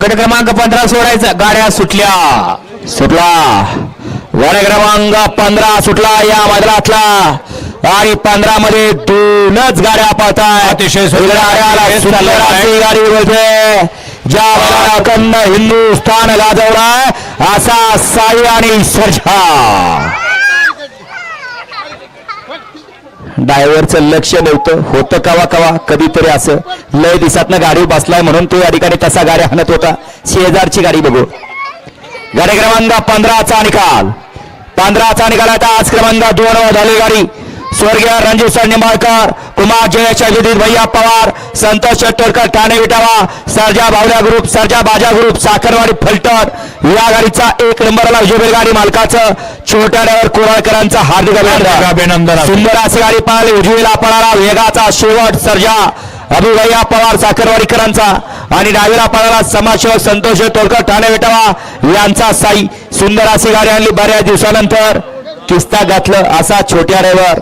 गट क्रमांक पंधरा सोडायचा. गाड्या सुटल्या. सुटला. गट क्रमांक पंधरा सुटला. या मैदानातला. आणि पंधरा मध्ये दोनच गाड्या पळताय अतिशय गाडी बोलते ज्या हिंदुस्थान गाजवलाय असा साई आणि सर्जा ड्रायव्हरचं लक्ष नव्हतं. होतं कवा कवा कधीतरी असं. लय दिसातनं गाडी बसलाय म्हणून तो या ठिकाणी तसा गाडी हाणत होता. शेजारची गाडी बघू. गाडी क्रमांक पंधराचा निकाल. पंधराचा निकाल आता आज क्रमांक दोन वर झाली गाडी. स्वर्गीय रणजीव सर निंबाळकर कुमार जयेश विदित भैया पवार संतोष शेट्टोरकर ठाणे विटावा सरजा भावड्या ग्रुप सरजा बाजा ग्रुप साखरवाडी फलटण या गाडीचा एक नंबरला जुबेल गाडी मालकाचं. छोट्या ड्रायव्हर कोराळकरांचा हार्दिक अभिनंदन. असो. सुंदर अशी गाडी पाहिली उजवीला पळाला वेगाचा शेवट सर्जा अभिभैया पवार साखरवाडीकरांचा. आणि डावीला पळाला समाजसेवक संतोष तोडकर ठाणे विटावा यांचा साई. सुंदर अशी गाडी आणली बऱ्याच दिवसानंतर. किस्ता घातलं असा छोट्या ड्रायव्हर.